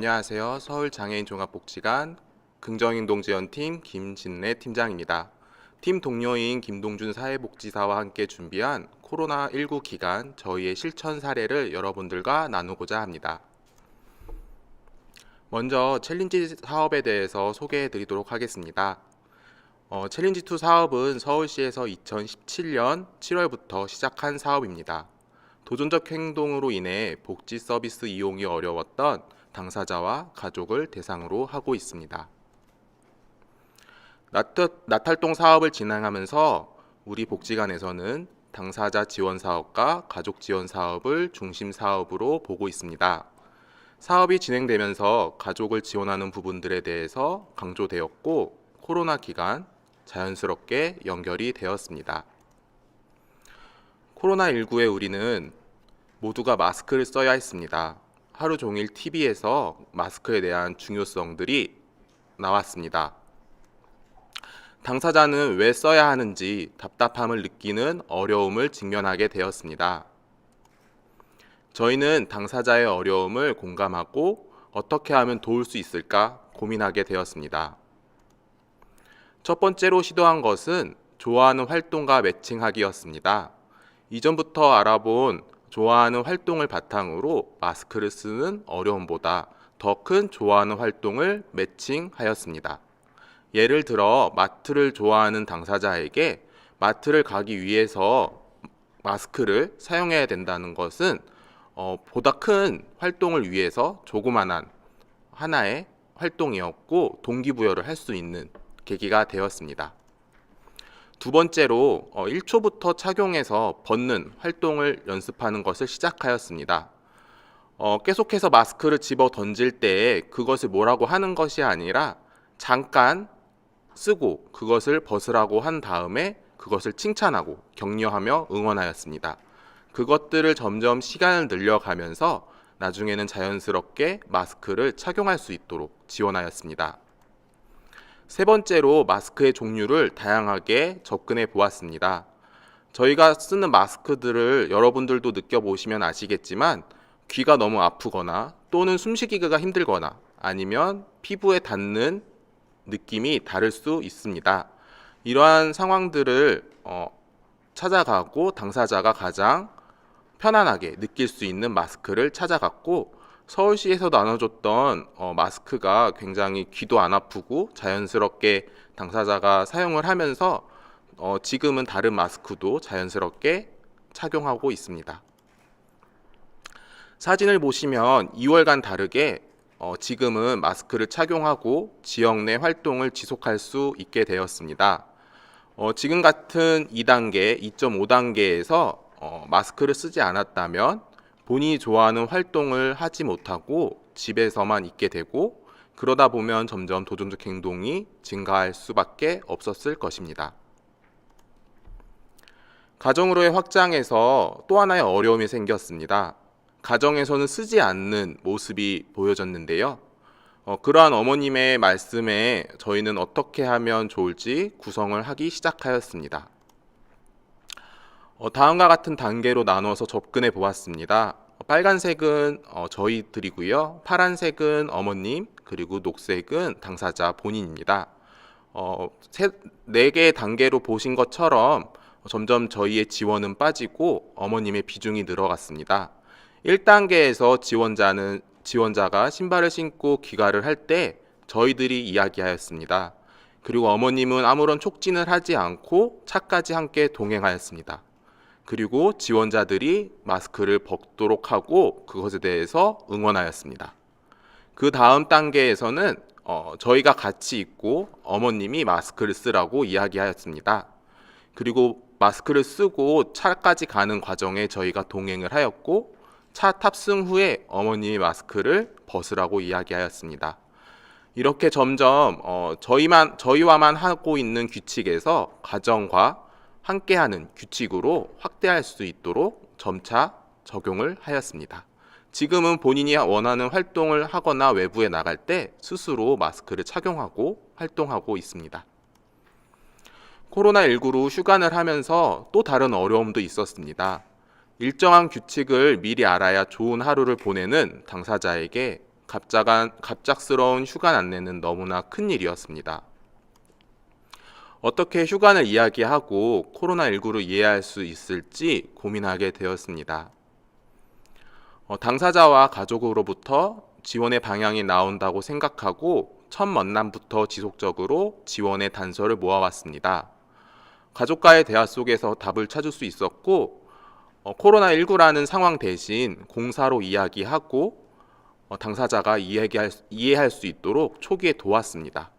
안녕하세요. 서울장애인 종합복지관 긍정행동지원팀 김진래 팀장입니다. 팀 동료인 김동준 사회복지사와 함께 준비한 코로나19 기간 저희의 실천 사례를 여러분들과 나누고자 합니다. 먼저 챌린지 사업에 대해서 소개해 드리도록 하겠습니다. 어, 챌린지2 사업은 서울시에서 2017년 7월부터 시작한 사업입니다. 도전적 행동으로 인해 복지 서비스 이용이 어려웠던 당사자와 가족을 대상으로 하고 있습니다. 나탈동 사업을 진행하면서 우리 복지관에서는 당사자 지원 사업과 가족 지원 사업을 중심 사업으로 보고 있습니다. 사업이 진행되면서 가족을 지원하는 부분들에 대해서 강조되었고 코로나 기간 자연스럽게 연결이 되었습니다. 코로나19에 우리는 모두가 마스크를 써야 했습니다. 하루 종일 TV에서 마스크에 대한 중요성들이 나왔습니다. 당사자는 왜 써야 하는지 답답함을 느끼는 어려움을 직면하게 되었습니다. 저희는 당사자의 어려움을 공감하고 어떻게 하면 도울 수 있을까 고민하게 되었습니다. 첫 번째로 시도한 것은 좋아하는 활동과 매칭하기였습니다. 이전부터 알아본 좋아하는 활동을 바탕으로 마스크를 쓰는 어려움보다 더 큰 좋아하는 활동을 매칭하였습니다. 예를 들어 마트를 좋아하는 당사자에게 마트를 가기 위해서 마스크를 사용해야 된다는 것은 어, 보다 큰 활동을 위해서 조그만한 하나의 활동이었고 동기부여를 할 수 있는 계기가 되었습니다. 두 번째로 어, 1초부터 착용해서 벗는 활동을 연습하는 것을 시작하였습니다. 어, 계속해서 마스크를 집어 던질 때 그것을 뭐라고 하는 것이 아니라 잠깐 쓰고 그것을 벗으라고 한 다음에 그것을 칭찬하고 격려하며 응원하였습니다. 그것들을 점점 시간을 늘려가면서 나중에는 자연스럽게 마스크를 착용할 수 있도록 지원하였습니다. 세 번째로 마스크의 종류를 다양하게 접근해 보았습니다. 저희가 쓰는 마스크들을 여러분들도 느껴보시면 아시겠지만 귀가 너무 아프거나 또는 숨쉬기가 힘들거나 아니면 피부에 닿는 느낌이 다를 수 있습니다. 이러한 상황들을 어, 찾아가고 당사자가 가장 편안하게 느낄 수 있는 마스크를 찾아갔고 서울시에서 나눠줬던 어, 마스크가 굉장히 귀도 안 아프고 자연스럽게 당사자가 사용을 하면서 어, 지금은 다른 마스크도 자연스럽게 착용하고 있습니다. 사진을 보시면 2월간 다르게 어, 지금은 마스크를 착용하고 지역 내 활동을 지속할 수 있게 되었습니다. 어, 지금 같은 2단계, 2.5단계에서 어, 마스크를 쓰지 않았다면 본인이 좋아하는 활동을 하지 못하고 집에서만 있게 되고 그러다 보면 점점 도전적 행동이 증가할 수밖에 없었을 것입니다. 가정으로의 확장에서 또 하나의 어려움이 생겼습니다. 가정에서는 쓰지 않는 모습이 보여졌는데요. 어, 그러한 어머님의 말씀에 저희는 어떻게 하면 좋을지 구성을 하기 시작하였습니다. 어, 다음과 같은 단계로 나누어서 접근해 보았습니다. 어, 빨간색은 어, 저희들이고요. 파란색은 어머님, 그리고 녹색은 당사자 본인입니다. 어, 세, 네 개의 단계로 보신 것처럼 점점 저희의 지원은 빠지고 어머님의 비중이 늘어갔습니다. 1단계에서 지원자는 지원자가 신발을 신고 귀가를 할 때 저희들이 이야기하였습니다. 그리고 어머님은 아무런 촉진을 하지 않고 차까지 함께 동행하였습니다. 그리고 지원자들이 마스크를 벗도록 하고 그것에 대해서 응원하였습니다. 그 다음 단계에서는 어, 저희가 같이 있고 어머님이 마스크를 쓰라고 이야기하였습니다. 그리고 마스크를 쓰고 차까지 가는 과정에 저희가 동행을 하였고 차 탑승 후에 어머님이 마스크를 벗으라고 이야기하였습니다. 이렇게 점점 어, 저희만 저희와만 하고 있는 규칙에서 가정과 함께하는 규칙으로 확대할 수 있도록 점차 적용을 하였습니다. 지금은 본인이 원하는 활동을 하거나 외부에 나갈 때 스스로 마스크를 착용하고 활동하고 있습니다. 코로나19로 휴관을 하면서 또 다른 어려움도 있었습니다. 일정한 규칙을 미리 알아야 좋은 하루를 보내는 당사자에게 갑작한, 갑작스러운 휴가 안내는 너무나 큰 일이었습니다. 어떻게 휴관을 이야기하고 코로나19를 이해할 수 있을지 고민하게 되었습니다. 어, 당사자와 가족으로부터 지원의 방향이 나온다고 생각하고 첫 만남부터 지속적으로 지원의 단서를 모아왔습니다. 가족과의 대화 속에서 답을 찾을 수 있었고 어, 코로나19라는 상황 대신 공사로 이야기하고 어, 당사자가 이해할, 이해할 수 있도록 초기에 도왔습니다.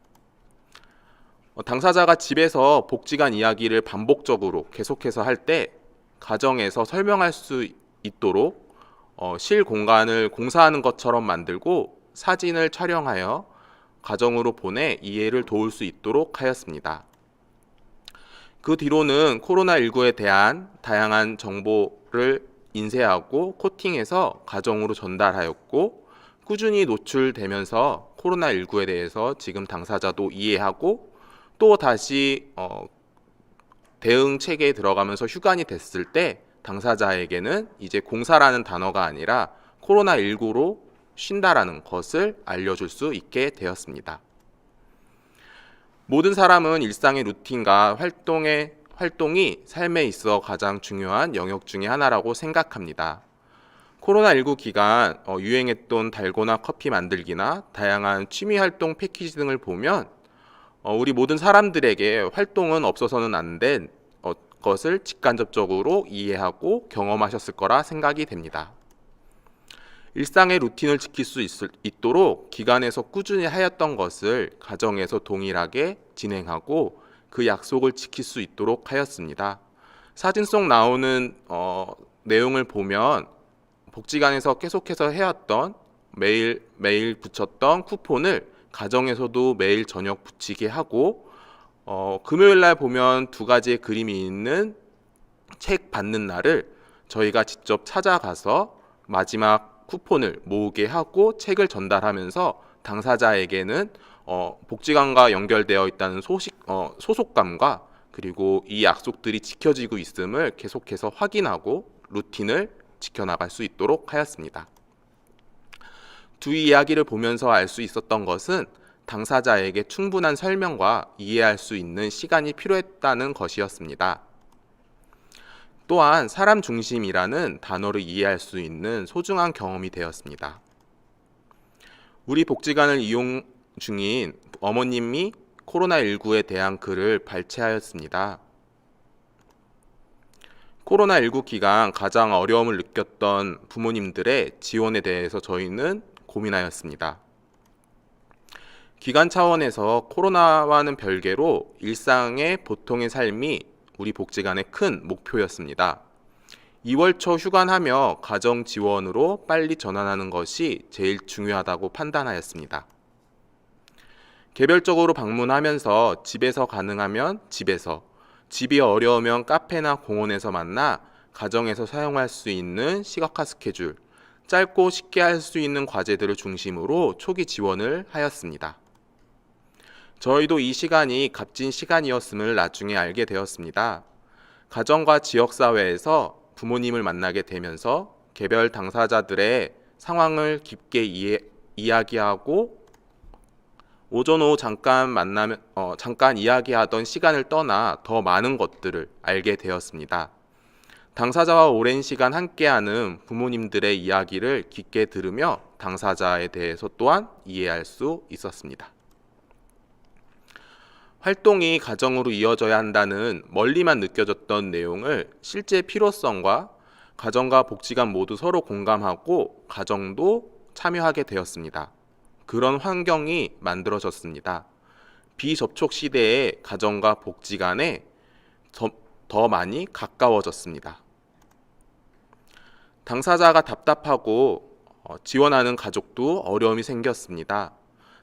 어, 당사자가 집에서 복지관 이야기를 반복적으로 계속해서 할 때 가정에서 설명할 수 있도록 어, 실 공간을 공사하는 것처럼 만들고 사진을 촬영하여 가정으로 보내 이해를 도울 수 있도록 하였습니다. 그 뒤로는 코로나19에 대한 다양한 정보를 인쇄하고 코팅해서 가정으로 전달하였고 꾸준히 노출되면서 코로나19에 대해서 지금 당사자도 이해하고 또 다시 어, 대응 체계에 들어가면서 휴관이 됐을 때 당사자에게는 이제 공사라는 단어가 아니라 코로나19로 쉰다라는 것을 알려줄 수 있게 되었습니다. 모든 사람은 일상의 루틴과 활동의 활동이 삶에 있어 가장 중요한 영역 중의 하나라고 생각합니다. 코로나19 기간 어, 유행했던 달고나 커피 만들기나 다양한 취미 활동 패키지 등을 보면 어, 우리 모든 사람들에게 활동은 없어서는 안된 어, 것을 직간접적으로 이해하고 경험하셨을 거라 생각이 됩니다. 일상의 루틴을 지킬 수 있을, 있도록 기관에서 꾸준히 하였던 것을 가정에서 동일하게 진행하고 그 약속을 지킬 수 있도록 하였습니다. 사진 속 나오는 어, 내용을 보면 복지관에서 계속해서 해왔던 매일 매일 붙였던 쿠폰을 가정에서도 매일 저녁 붙이게 하고 어, 금요일 날 보면 두 가지의 그림이 있는 책 받는 날을 저희가 직접 찾아가서 마지막 쿠폰을 모으게 하고 책을 전달하면서 당사자에게는 어, 복지관과 연결되어 있다는 소식, 어, 소속감과 그리고 이 약속들이 지켜지고 있음을 계속해서 확인하고 루틴을 지켜나갈 수 있도록 하였습니다. 두 이야기를 보면서 알 수 있었던 것은 당사자에게 충분한 설명과 이해할 수 있는 시간이 필요했다는 것이었습니다. 또한 사람 중심이라는 단어를 이해할 수 있는 소중한 경험이 되었습니다. 우리 복지관을 이용 중인 어머님이 코로나19에 대한 글을 발췌하였습니다. 코로나19 기간 가장 어려움을 느꼈던 부모님들의 지원에 대해서 저희는 고민하였습니다. 기관 차원에서 코로나와는 별개로 일상의 보통의 삶이 우리 복지관의 큰 목표였습니다. 2월 초 휴관하며 가정 지원으로 빨리 전환하는 것이 제일 중요하다고 판단하였습니다. 개별적으로 방문하면서 집에서 가능하면 집에서, 집이 어려우면 카페나 공원에서 만나 가정에서 사용할 수 있는 시각화 스케줄, 짧고 쉽게 할 수 있는 과제들을 중심으로 초기 지원을 하였습니다. 저희도 이 시간이 값진 시간이었음을 나중에 알게 되었습니다. 가정과 지역사회에서 부모님을 만나게 되면서 개별 당사자들의 상황을 깊게 이해, 이야기하고 오전 오후 잠깐 만나면 어, 잠깐 이야기하던 시간을 떠나 더 많은 것들을 알게 되었습니다. 당사자와 오랜 시간 함께하는 부모님들의 이야기를 깊게 들으며 당사자에 대해서 또한 이해할 수 있었습니다. 활동이 가정으로 이어져야 한다는 멀리만 느껴졌던 내용을 실제 필요성과 가정과 복지관 모두 서로 공감하고 가정도 참여하게 되었습니다. 그런 환경이 만들어졌습니다. 비접촉 시대의 가정과 복지관에 더 많이 가까워졌습니다. 당사자가 답답하고 어, 지원하는 가족도 어려움이 생겼습니다.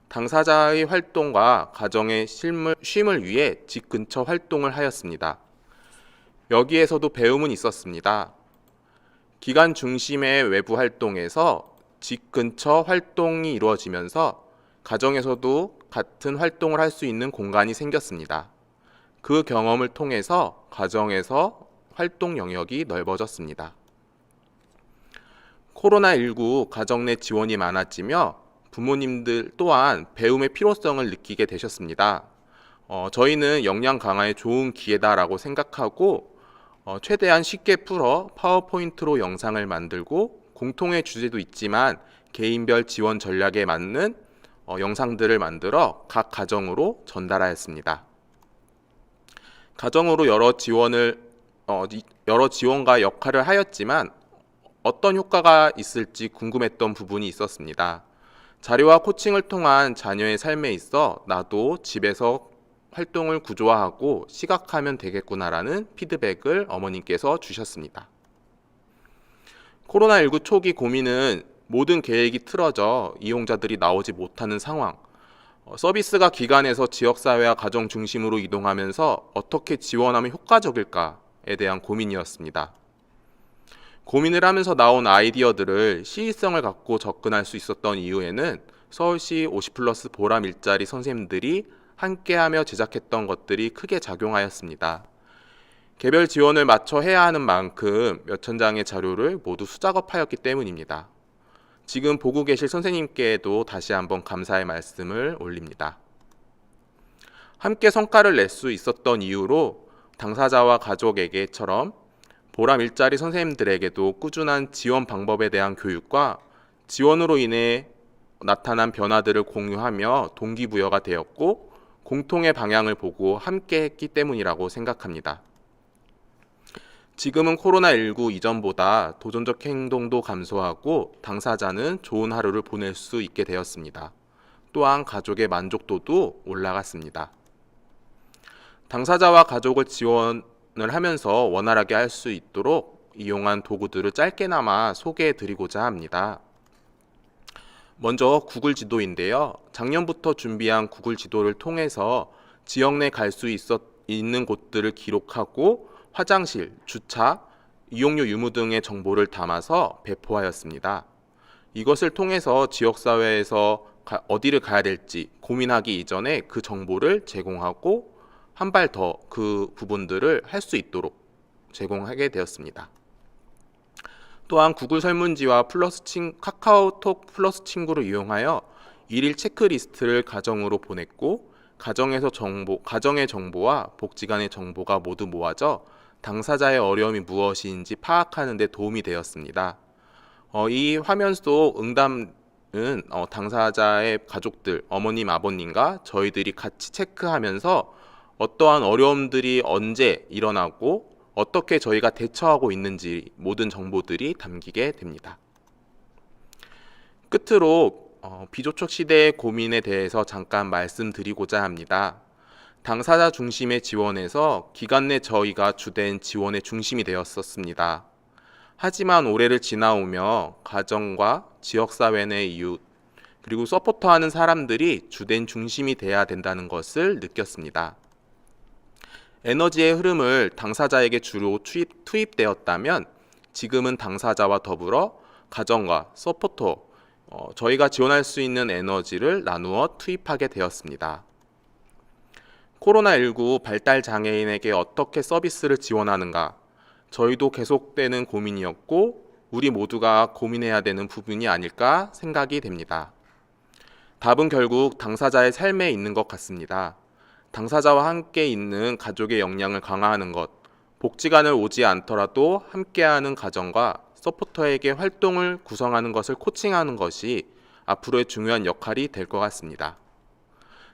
당사자의 활동과 가정의 쉼을, 위해 집 근처 활동을 하였습니다. 여기에서도 배움은 있었습니다. 기관 중심의 외부 활동에서 집 근처 활동이 이루어지면서 가정에서도 같은 활동을 할 수 있는 공간이 생겼습니다. 그 경험을 통해서 가정에서 활동 영역이 넓어졌습니다. 코로나19 가정 내 지원이 많아지며 부모님들 또한 배움의 필요성을 느끼게 되셨습니다. 어, 저희는 역량 강화에 좋은 기회다라고 생각하고 어, 최대한 쉽게 풀어 파워포인트로 영상을 만들고 공통의 주제도 있지만 개인별 지원 전략에 맞는 어, 영상들을 만들어 각 가정으로 전달하였습니다. 가정으로 여러 지원을 어, 이- 여러 지원과 역할을 하였지만 어떤 효과가 있을지 궁금했던 부분이 있었습니다. 자료와 코칭을 통한 자녀의 삶에 있어 나도 집에서 활동을 구조화하고 시각하면 되겠구나라는 피드백을 어머님께서 주셨습니다. 코로나19 초기 고민은 모든 계획이 틀어져 이용자들이 나오지 못하는 상황, 어, 서비스가 기관에서 지역사회와 가정 중심으로 이동하면서 어떻게 지원하면 효과적일까에 대한 고민이었습니다. 고민을 하면서 나온 아이디어들을 시의성을 갖고 접근할 수 있었던 이유에는 서울시 50 플러스 보람 일자리 선생님들이 함께하며 제작했던 것들이 크게 작용하였습니다. 개별 지원을 맞춰 해야 하는 만큼 몇 천 장의 자료를 모두 수작업하였기 때문입니다. 지금 보고 계실 선생님께도 다시 한번 감사의 말씀을 올립니다. 함께 성과를 낼 수 있었던 이유로 당사자와 가족에게처럼 보람 일자리 선생님들에게도 꾸준한 지원 방법에 대한 교육과 지원으로 인해 나타난 변화들을 공유하며 동기부여가 되었고 공통의 방향을 보고 함께 했기 때문이라고 생각합니다. 지금은 코로나19 이전보다 도전적 행동도 감소하고 당사자는 좋은 하루를 보낼 수 있게 되었습니다. 또한 가족의 만족도도 올라갔습니다. 당사자와 가족을 지원을 하면서 원활하게 할 수 있도록 이용한 도구들을 짧게나마 소개해 드리고자 합니다. 먼저 구글 지도인데요. 작년부터 준비한 구글 지도를 통해서 지역 내 갈 수 있는 곳들을 기록하고 화장실, 주차, 이용료 유무 등의 정보를 담아서 배포하였습니다. 이것을 통해서 지역사회에서 가- 어디를 가야 될지 고민하기 이전에 그 정보를 제공하고 한 발 더 그 부분들을 할 수 있도록 제공하게 되었습니다. 또한 구글 설문지와 플러스 친, 카카오톡 플러스 친구를 이용하여 일일 체크리스트를 가정으로 보냈고 가정에서 정보, 가정의 정보와 복지관의 정보가 모두 모아져 당사자의 어려움이 무엇인지 파악하는 데 도움이 되었습니다. 어, 이 화면 속 응답은 어, 당사자의 가족들, 어머님, 아버님과 저희들이 같이 체크하면서 어떠한 어려움들이 언제 일어나고 어떻게 저희가 대처하고 있는지 모든 정보들이 담기게 됩니다. 끝으로 어, 비조촉 시대의 고민에 대해서 잠깐 말씀드리고자 합니다. 당사자 중심의 지원에서 기간 내 저희가 주된 지원의 중심이 되었었습니다. 하지만 올해를 지나오며 가정과 지역사회 내 이웃, 그리고 서포터하는 사람들이 주된 중심이 돼야 된다는 것을 느꼈습니다. 에너지의 흐름을 당사자에게 주로 투입, 투입되었다면 지금은 당사자와 더불어 가정과 서포터, 어, 저희가 지원할 수 있는 에너지를 나누어 투입하게 되었습니다. 코로나19 발달 장애인에게 어떻게 서비스를 지원하는가? 저희도 계속되는 고민이었고, 우리 모두가 고민해야 되는 부분이 아닐까 생각이 됩니다. 답은 결국 당사자의 삶에 있는 것 같습니다. 당사자와 함께 있는 가족의 역량을 강화하는 것, 복지관을 오지 않더라도 함께하는 가정과 서포터에게 활동을 구성하는 것을 코칭하는 것이 앞으로의 중요한 역할이 될 것 같습니다.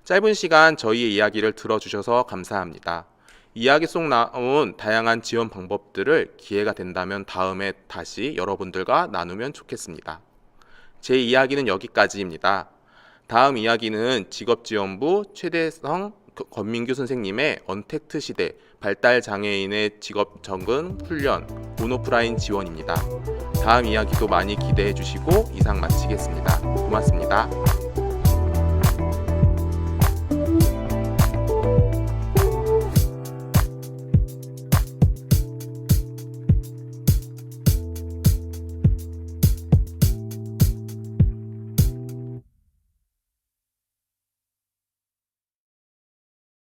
짧은 시간 저희의 이야기를 들어주셔서 감사합니다. 이야기 속 나온 다양한 지원 방법들을 기회가 된다면 다음에 다시 여러분들과 나누면 좋겠습니다. 제 이야기는 여기까지입니다. 다음 이야기는 직업지원부 최대성 그- 권민규 선생님의 언택트 시대 발달 장애인의 직업 적응 훈련 온오프라인 지원입니다. 다음 이야기도 많이 기대해 주시고 이상 마치겠습니다. 고맙습니다.